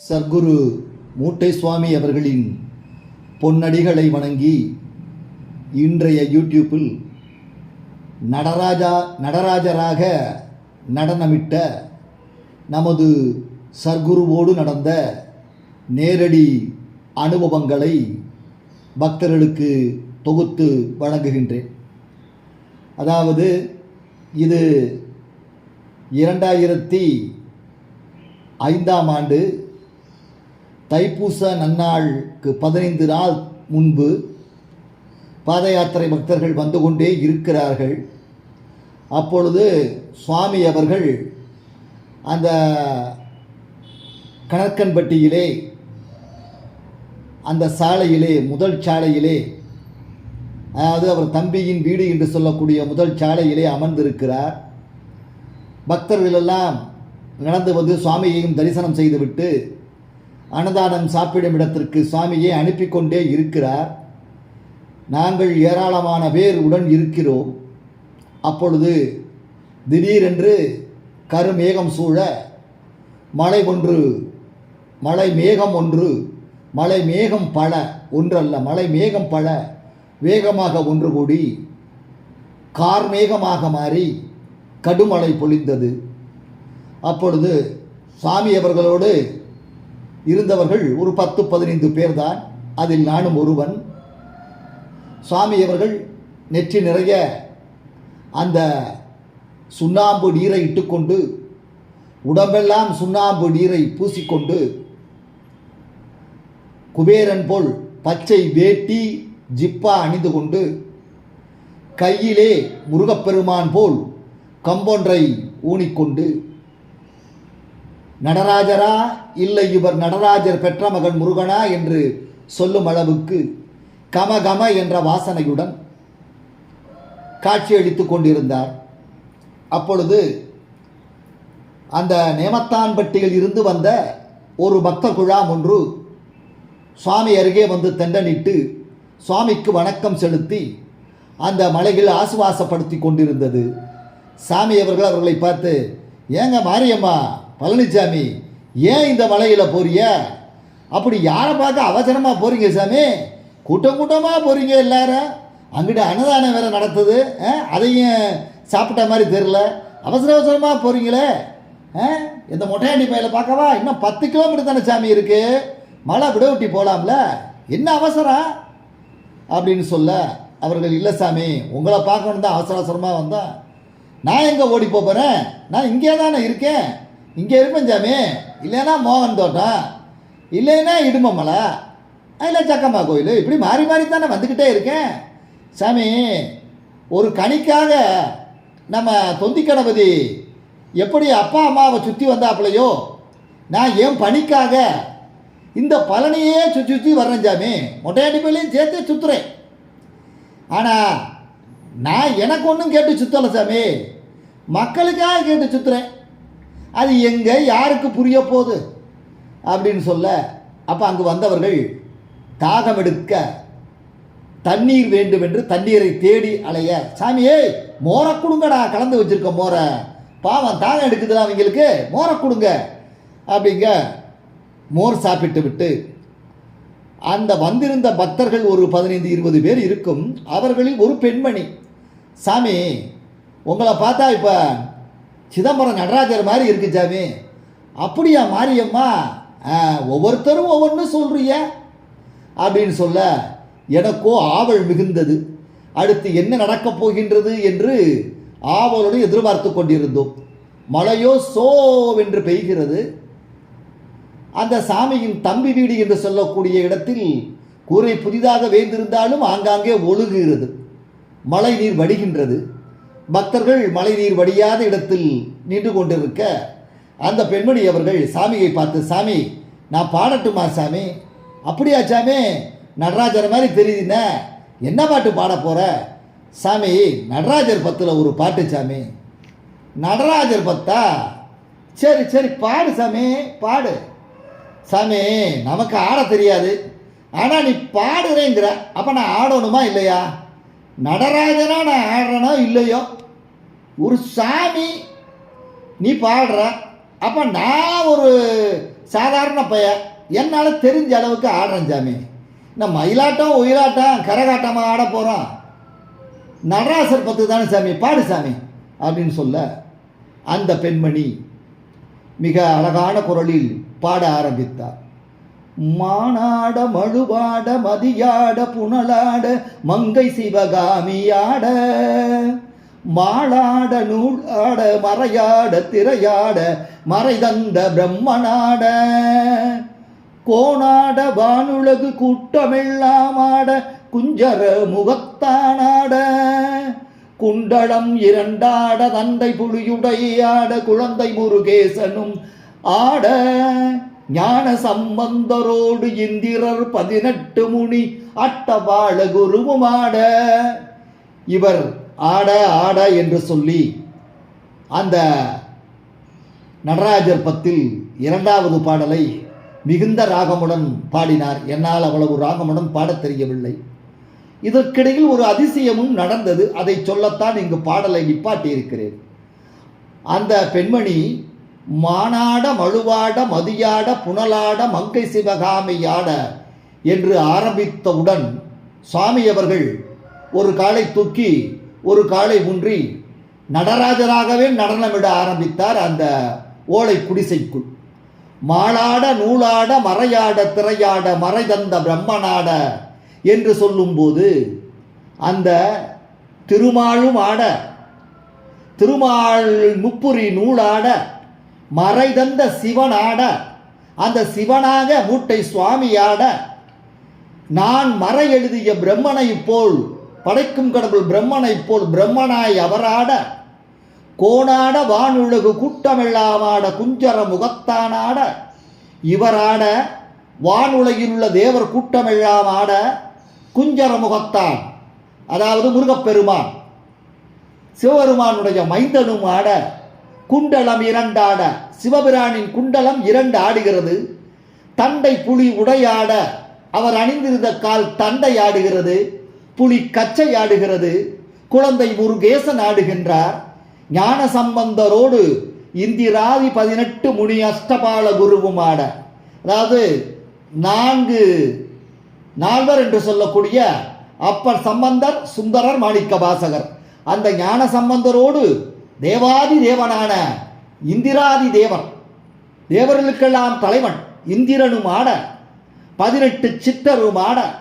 சர்க்குரு மூட்டை சுவாமி அவர்களின் பொன்னடிகளை வணங்கி இன்றைய யூடியூப்பில் நடராஜா நடராஜராக நடனமிட்ட நமது சர்க்குருவோடு நடந்த நேரடி அனுபவங்களை பக்தர்களுக்கு தொகுத்து வழங்குகின்றேன். அதாவது இது இரண்டாயிரத்தி ஐந்தாம் ஆண்டு தைப்பூச நன்னாளுக்கு பதினைந்து நாள் முன்பு பாத யாத்திரை பக்தர்கள் வந்து கொண்டே இருக்கிறார்கள். அப்பொழுது சுவாமி அவர்கள் அந்த கணக்கன்பட்டியிலே அந்த சாலையிலே முதல் சாலையிலே அதாவது அவர் தம்பியின் வீடு என்று சொல்லக்கூடிய முதல் சாலையிலே அமர்ந்திருக்கிறார். பக்தர்களெல்லாம் நடந்து வந்து சுவாமியையும் தரிசனம் செய்துவிட்டு அன்னதானம் சாப்பிடும் இடத்திற்கு சுவாமியை அனுப்பி கொண்டே இருக்கிறார். நாங்கள் ஏராளமான பேர் உடன் இருக்கிறோம். அப்பொழுது திடீரென்று கருமேகம் சூழ மழை ஒன்று மழை மேகம் ஒன்று மழை மேகம் பல ஒன்றல்ல மழை மேகம் பல வேகமாக ஒன்று கூடி கார்மேகமாக மாறி கடுமழை பொழிந்தது. அப்பொழுது சாமி அவர்களோடு இருந்தவர்கள் ஒரு பத்து பதினைந்து பேர்தான். அதில் நானும் ஒருவன். சுவாமி அவர்கள் நெற்றி நிறைய அந்த சுண்ணாம்பு நீரை இட்டுக்கொண்டு உடம்பெல்லாம் சுண்ணாம்பு நீரை பூசிக்கொண்டு குபேரன் போல் பச்சை வேட்டி ஜிப்பா அணிந்து கொண்டு கையிலே முருகப்பெருமான் போல் கம்பொன்றை ஊனிக்கொண்டு நடராஜரா இல்லை இவர் நடராஜர் பெற்ற மகன் முருகனா என்று சொல்லும் அளவுக்கு கம கம என்ற வாசனையுடன் காட்சியளித்து கொண்டிருந்தார். அப்பொழுது அந்த நேமத்தான்பட்டியில் இருந்து வந்த ஒரு பக்த குழாம் ஒன்று சுவாமி அருகே வந்து தெண்டனிட்டு சுவாமிக்கு வணக்கம் செலுத்தி அந்த மலையில் ஆசுவாசப்படுத்தி கொண்டிருந்தது. சாமி அவர்கள் அவர்களை பார்த்து ஏங்க மாரியம்மா பழனிசாமி ஏன் இந்த மலையில் போறிய அப்படி யாரை பார்க்க அவசரமாக போறீங்க சாமி? கூட்டம் கூட்டமாக போறீங்க எல்லாரும் அங்கிட்ட அன்னதானம் வேற நடத்துது. ஆ, அதையும் சாப்பிட்ட மாதிரி தெரில அவசர அவசரமாக போறீங்களே? ஆ, இந்த மொட்டையாண்டி பையில் பார்க்கவா? இன்னும் பத்து கிலோமீட்டர் தானே சாமி இருக்கு. மழை விடவட்டி போகலாம்ல என்ன அவசரம்? அப்படின்னு சொல்ல அவர்கள் இல்லை சாமி உங்களை பார்க்கணும் தான் அவசர அவசரமாக வந்தேன் நான் எங்கே ஓடி போகிறேன் நான் இங்கே தானே இருக்கேன்? இங்கே இருப்பேன் சாமி. இல்லைன்னா மோகன் தோட்டம். இல்லைன்னா இடுமமலை இல்லை சக்கம்மா கோயில். இப்படி மாறி மாறி தானே வந்துக்கிட்டே இருக்கேன். சாமி ஒரு கணிக்காக நம்ம தொந்தி கணபதி எப்படி அப்பா அம்மாவை சுற்றி வந்தாப்புலையோ நான் ஏன் பணிக்காக இந்த பழனியே சுற்றி சுற்றி வர்றேன் சாமி. மொட்டையாண்டி பள்ளியும் சேர்த்து சுற்றுறேன் ஆனால் நான் எனக்கு ஒன்றும் கேட்டு சுற்றலை சாமி. மக்களுக்காக கேட்டு சுற்றுறேன் அது எங்கே யாருக்கு புரிய போகுது? அப்படின்னு சொல்ல அப்போ அங்கு வந்தவர்கள் தாகம் எடுக்க தண்ணீர் வேண்டும் என்று தண்ணீரை தேடி அலைய சாமியே மோரை கொடுங்கடா கலந்து வச்சிருக்க மோரை. பாவம் தாகம் எடுக்குதுல அவங்களுக்கு மோரை கொடுங்க. அப்படிங்க மோர் சாப்பிட்டு விட்டு அந்த வந்திருந்த பக்தர்கள் ஒரு பதினைந்து இருபது பேர் இருக்கும். அவர்களில் ஒரு பெண்மணி சாமி உங்களை பார்த்தா இப்போ சிதம்பரம் நடராஜர் மாதிரி இருக்கு சாமி அப்படியா மாரியம்மா? ஒவ்வொருத்தரும் ஒவ்வொன்றும் சொல்றிய. அப்படின்னு சொல்ல எனக்கோ ஆவல் மிகுந்தது. அடுத்து என்ன நடக்கப் போகின்றது? என்று ஆவலோடு எதிர்பார்த்து கொண்டிருந்தோம். மழையோ சோவென்று பெய்கிறது. அந்த சாமியின் தம்பி வீடு என்று சொல்லக்கூடிய இடத்தில் கூரை புதிதாக வேந்திருந்தாலும் ஆங்காங்கே ஒழுகுகிறது. மழை நீர் வடிகின்றது. பக்தர்கள் மழை நீர் வடியாத இடத்தில் நின்று கொண்டிருக்க அந்த பெண்மணி அவர்கள் சாமியை பார்த்து சாமி நான் பாடட்டுமா சாமி? அப்படியா சாமி நடராஜர் மாதிரி தெரியுதுண்ணே என்ன பாட்டு பாட போகிற சாமி நடராஜர் பத்தில் ஒரு பாட்டு சாமி. நடராஜர் பத்தா சரி சரி பாடு சாமி பாடு. சாமி நமக்கு ஆட தெரியாது. ஆனால் நீ பாடுறேங்கிற. அப்போ நான் ஆடணுமா இல்லையா? நடராஜனாக நான் ஆடுறேனோ இல்லையோ? ஒரு சாமி. நீ பாடுற. அப்போ நான் ஒரு சாதாரண பையன். என்னால் தெரிஞ்ச அளவுக்கு ஆடுறேன் சாமி. நான் மயிலாட்டம் ஒயிலாட்டம் கரகாட்டமாக ஆட போகிறோம் நடராசர் பத்து தானே சாமி? பாடு சாமி. அப்படின்னு சொல்ல அந்த பெண்மணி மிக அழகான குரலில் பாட ஆரம்பித்தார். மானாட மழுவாட மதியாட புனலாட மங்கை சிவகாமியாட. மாளாட நூலாட மறையாட திரையாட மறைதந்த பிரம்மனாட. கோணாட வானுலகு கூட்டமெல்லாமாட குஞ்சர முகத்தானாட. குண்டலம் இரண்டாட தந்தை புலியுடையாட குழந்தை முருகேசனும் ஆட. ஞான சம்பந்தரோடு இந்திரர் பதினெட்டு முனி அட்டபாள குருவுமாட இவர் ஆட ஆட என்று சொல்லி அந்த நடராஜர் பத்தில் இரண்டாவது பாடலை மிகுந்த ராகமுடன் பாடினார். என்னால் அவ்வளவு ராகமுடன் பாடத் தெரியவில்லை. இதற்கிடையில் ஒரு அதிசயமும் நடந்தது. அதை சொல்லத்தான் இங்கு பாடலை நிப்பாட்டி இருக்கிறேன் அந்த பெண்மணி மானாட மழுவாட மதியாட புனலாட மங்கை சிவகாமையாட என்று ஆரம்பித்தவுடன் சுவாமி அவர்கள் ஒரு காலை தூக்கி ஒரு காலை ஊன்றி நடராஜராகவே நடனமிட ஆரம்பித்தார் அந்த ஓலை குடிசைக்குள். மாளாட நூலாட மறையாட திரையாட மறைதந்த பிரம்மனாட என்று சொல்லும்போது அந்த திருமாலும் ஆட திருமால் முப்புரி நூலாட மறைதந்த சிவனாட அந்த சிவனாக மூட்டை சுவாமியாட நான் மறை எழுதிய பிரம்மனைப் போல் படைக்கும் கடவுள் பிரம்மனைப் போல் பிரம்மனாய் அவராட கோணாட வானுலகு கூட்டமெல்லாமாட குஞ்சர முகத்தானாட இவராட வானுலகில் உள்ள தேவர் கூட்டமெல்லாம் ஆட குஞ்சர முகத்தான் அதாவது முருகப்பெருமான் சிவபெருமானுடைய மைந்தனும் ஆட குண்டலம் இரண்டாட சிவபிரானின் குண்டலம் இரண்டு ஆடுகிறது தண்டை புலி உடையாட அவர் அணிந்திருந்த கால் தண்டை ஆடுகிறது புலி கச்சை ஆடுகிறது. குழந்தை முருகேசன் ஆடுகின்றார். ஞான சம்பந்தரோடு இந்திராதி பதினெட்டு முனி அஷ்டபால குருவும் ஆட. அதாவது நான்கு நால்வர் என்று சொல்லக்கூடிய அப்பர் சம்பந்தர் சுந்தரர் மாணிக்க வாசகர் அந்த ஞான சம்பந்தரோடு தேவாதி தேவனான இந்திராதி தேவன் தேவர்களுக்கெல்லாம் தலைவன். இந்திரனும் ஆட. பதினெட்டு சித்தரும் ஆட.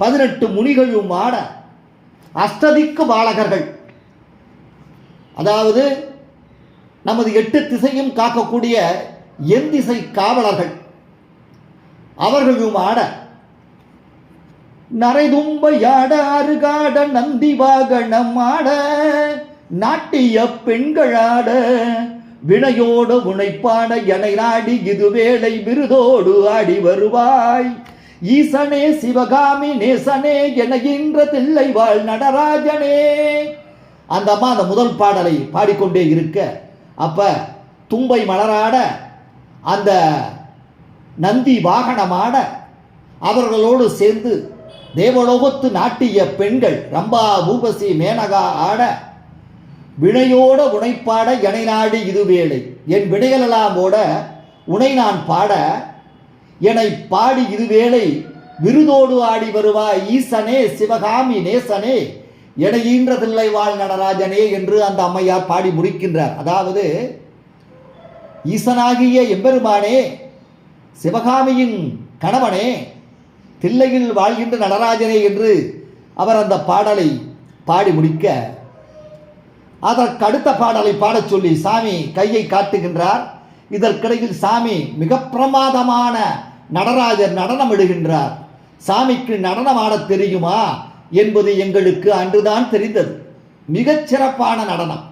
பதினெட்டு முனிகளும் ஆட அஷ்டதிக்கு பாலகர்கள். அதாவது நமது எட்டு திசையும் காக்கக்கூடிய என் திசை காவலர்கள். அவர்களும் ஆட நரைதும்பையாட அருகாட நந்தி வாகனம் ஆட நாட்டிய பெண்களாட வினையோடு உனைப்பாட என நாடி இது வேளை விருதோடு ஆடி வருவாய். ஈசனே சிவகாமி நேசனே எனகின்ற தில்லை வாழ் நடராஜனே. அந்த அம்மா அந்த முதல் பாடலை பாடிக்கொண்டே இருக்க அப்ப தும்பை மலராட அந்த நந்தி வாகனமாட அவர்களோடு சேர்ந்து தேவலோகத்து நாட்டிய பெண்கள் ரம்பா பூபசி மேனகா ஆட வினையோட உனைப்பாட எனை நாடு இது வேளை என் வினைகளெல்லாம் ஓட உனை நான் பாட என்னை பாடி இதுவேளை விருதோடு ஆடி வருவாய் ஈசனே சிவகாமி நேசனே. என ஈன்றதில்லை வாழ் நடராஜனே என்று அந்த அம்மையார் பாடி முடிக்கின்றார் அதாவது ஈசனாகிய எம்பெருமானே சிவகாமியின் கணவனே தில்லையில் வாழ்கின்ற நடராஜனே என்று அவர் அந்த பாடலை பாடி முடிக்க அதற்கடுத்த பாடலை பாடச் சொல்லி சாமி கையை காட்டுகின்றார். இதற்கிடையில் சாமி மிக பிரமாதமான நடராஜர் நடனம் இடுகின்றார் சாமிக்கு நடனம் ஆடத் தெரியுமா என்பது எங்களுக்கு அன்றுதான் தெரிந்தது. மிகச் சிறப்பான நடனம்.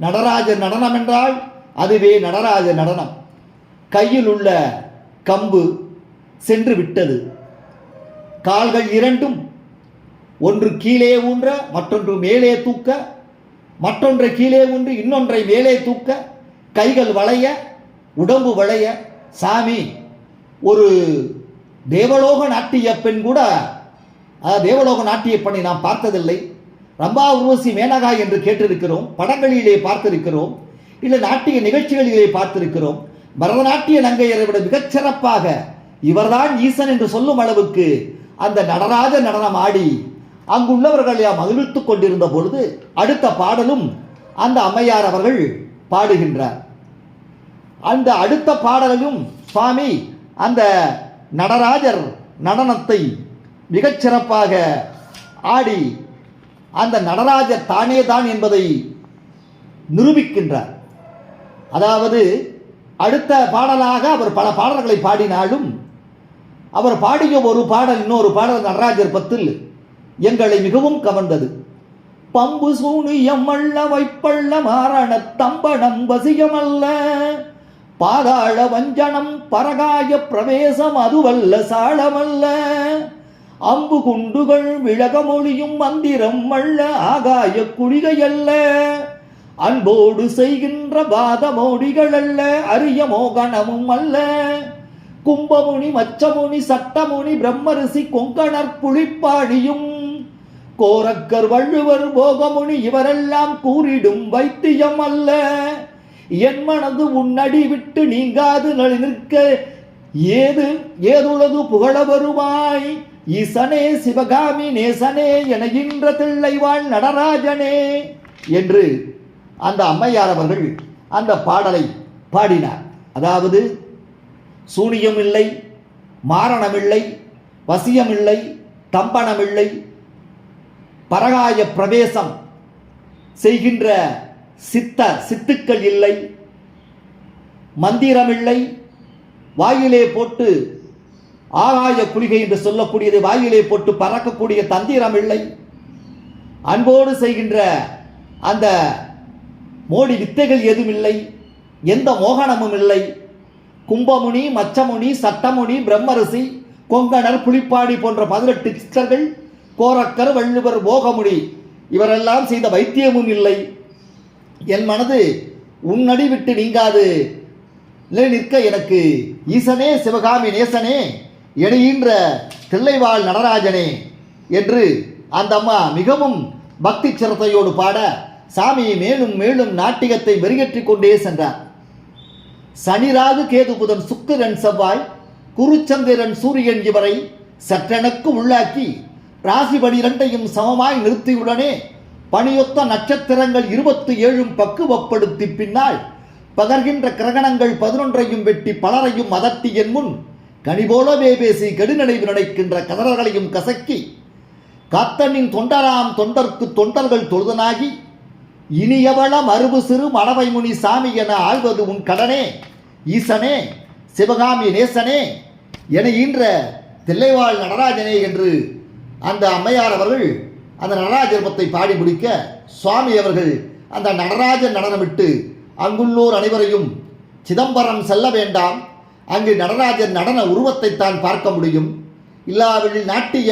நடராஜர் நடனம் என்றால் அதுவே நடராஜர் நடனம். கையில் உள்ள கம்பு சென்று விட்டது. கால்கள் இரண்டும் ஒன்று கீழே ஊன்ற மற்றொன்று மேலே தூக்க மற்றொன்றை கீழே ஊன்று இன்னொன்றை மேலே தூக்க கைகள் வளைய உடம்பு வளைய சாமி ஒரு தேவலோக நாட்டிய பெண் கூட தேவலோக நாட்டிய பெண்ணை நாம் பார்த்ததில்லை. ரம்பா உருவசி மேனகா என்று கேட்டிருக்கிறோம் படங்களிலே பார்த்திருக்கிறோம் இல்லை நாட்டிய நிகழ்ச்சிகளிலே பார்த்திருக்கிறோம். பரதநாட்டிய நங்கையரை விட மிகச்சிறப்பாக இவர்தான் ஈசன் என்று சொல்லும் அளவுக்கு அந்த நடராஜ நடனம் ஆடி அங்குள்ளவர்கள் யாம் மகிழ்த்து கொண்டிருந்த பொழுது அடுத்த பாடலும் அந்த அம்மையார் அவர்கள் பாடுகின்றார். அந்த அடுத்த பாடலையும் சுவாமி அந்த நடராஜர் நடனத்தை மிகச்சிறப்பாக ஆடி அந்த நடராஜர் தானே தான் என்பதை நிரூபிக்கின்றார். அதாவது அடுத்த பாடலாக அவர் பல பாடல்களை பாடினாலும் அவர் பாடிய ஒரு பாடல் இன்னொரு பாடல் நடராஜர் பத்தில் எங்களை மிகவும் கவர்ந்தது. பம்பு சூனியம் அல்ல வைப்பள்ள மாரண தம்பனம் வசியமல்ல. பாதாள வஞ்சனம் பரகாய பிரவேசம் அதுவல்ல சாளமல்ல. அம்பு குண்டுகள் விளகமொழியும் மந்திரம் அல்ல ஆகாய குளிகையல்ல. அன்போடு செய்கின்ற பாதமோடிகள் அல்ல அரிய மோகனமும் அல்ல. கும்பமுனி மச்சமுனி சட்டமுனி பிரம்மரிசி கொங்கணர் புளிப்பாடியும் கோரக்கர் வள்ளுவர் போகமுனி இவரெல்லாம் கூறிடும் வைத்தியம் அல்ல. என் மனது உன்னடி விட்டு நீங்காது நழி நிற்க ஏது ஏதுளது புகழ வருவாய் ஈசனே சிவகாமி நேசனே என்கின்ற தில்லைவாழ் நடராஜனே என்று அந்த அம்மையார் அவர்கள் அந்த பாடலை பாடினார். அதாவது சூனியம் இல்லை மாரணமில்லை வசியமில்லை தம்பனமில்லை பரகாய பிரவேசம் செய்கின்ற சித்த சித்துக்கள் இல்லை மந்திரமில்லை வாயிலே போட்டு ஆகாய குளிகை என்று சொல்லக்கூடியது வாயிலே போட்டு பறக்கக்கூடிய தந்திரம் இல்லை அன்போடு செய்கின்ற அந்த மோடி வித்தைகள் எதுவும் இல்லை எந்த மோகனமும் இல்லை கும்பமுனி மச்சமுனி சட்டமுனி பிரம்மரிசி கொங்கணர் புலிப்பாடி போன்ற பதினெட்டு சித்தர்கள் கோரக்கர் வள்ளுவர் மோகமுனி இவரெல்லாம் செய்த வைத்தியமும் இல்லை என் மனது உன்னடி விட்டு நீங்காது. நிலை நிற்க எனக்கு ஈசனே சிவகாமி நேசனே எடையின்ற தில்லைவாழ் நடராஜனே என்று அந்த அம்மா மிகவும் பக்தி சிரத்தையோடு பாட சாமி மேலும் மேலும் நாட்டியத்தை மெருகேற்றி கொண்டே சென்றார். சனிராகு கேது புதன் சுக்கிரன் செவ்வாய் குருச்சந்திரன் சூரியன் இவரை சற்றெனக்கு உள்ளாக்கி ராசி பனிரெண்டையும் சமமாய் நிறுத்தியுடனே பணியொத்த நட்சத்திரங்கள் இருபத்தி ஏழும் பக்குவப்படுத்தி பின்னால் பகர்கின்ற கிரகணங்கள் பதினொன்றையும் வெட்டி பலரையும் அதட்டி என் முன் கனிபோலவே பேசி கெடுநினைவு நினைக்கின்ற கதறர்களையும் கசக்கி காத்தனின் தொண்டராம் தொண்டர்க்கு தொண்டர்கள் தொழுதனாகி இனியவள மறுபு சிறு மணவை முனி சாமி என ஆழ்வது உன் கடனே ஈசனே சிவகாமி நேசனே என ஈன்ற தில்லைவாழ் நடராஜனே என்று அந்த அம்மையார் அவர்கள் அந்த நடராஜபத்தை பாடி முடிக்க சுவாமி அவர்கள் அந்த நடராஜன் நடனமிட்டு அங்குள்ளோர் அனைவரையும் சிதம்பரம் செல்ல வேண்டாம். அங்கு நடராஜர் நடன உருவத்தை தான் பார்க்க முடியும். இல்லாவிடில் நாட்டிய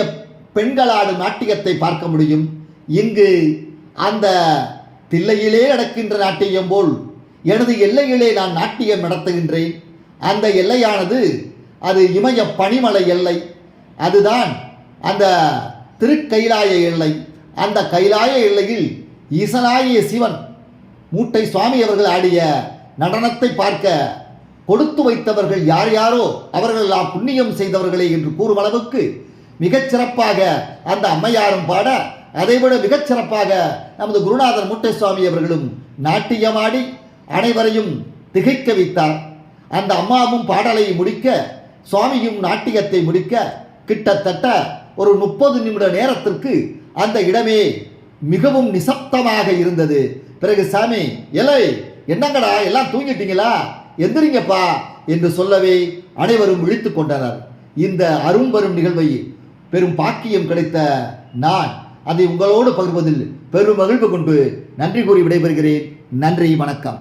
பெண்களாடும் நாட்டியத்தை பார்க்க முடியும். இங்கு அந்த தில்லையிலே நடக்கின்ற நாட்டியம் போல் எனது எல்லையிலே நான் நாட்டியம் நடத்துகின்றேன். அந்த எல்லையானது அது இமய பனிமலை எல்லை. அதுதான் அந்த திருக்கைலாய எல்லை. அந்த கைலாய எல்லையில் ஈசனாகிய சிவன் மூட்டை சுவாமி அவர்கள் ஆடிய நடனத்தை பார்க்க கொடுத்து வைத்தவர்கள் யார் யாரோ அவர்கள் எல்லாம் புண்ணியம் செய்தவர்களே என்று கூறும் அளவுக்கு மிகச் சிறப்பாக அந்த அம்மையாரும் பாட அதைவிட மிகச் சிறப்பாக நமது குருநாதர் மூட்டை சுவாமி அவர்களும் நாட்டியமாடி அனைவரையும் திகைக்க வைத்தார். அந்த அம்மாவும் பாடலை முடிக்க சுவாமியும் நாட்டியத்தை முடிக்க கிட்டத்தட்ட ஒரு முப்பது நிமிட நேரத்திற்கு அந்த இடமே மிகவும் நிசப்தமாக இருந்தது. பிறகு சாமி எலை என்னங்கடா எல்லாம் தூங்கிட்டீங்களா? எந்திரிங்கப்பா என்று சொல்லவே அனைவரும் விழித்துக் கொண்டனர். இந்த அரும்பெரும் நிகழ்வை பெரும் பாக்கியம் கிடைத்த நான் அதை உங்களோடு பகிர்வதில் பெரும் மகிழ்வு கொண்டு நன்றி கூறி விடைபெறுகிறேன். நன்றி வணக்கம்.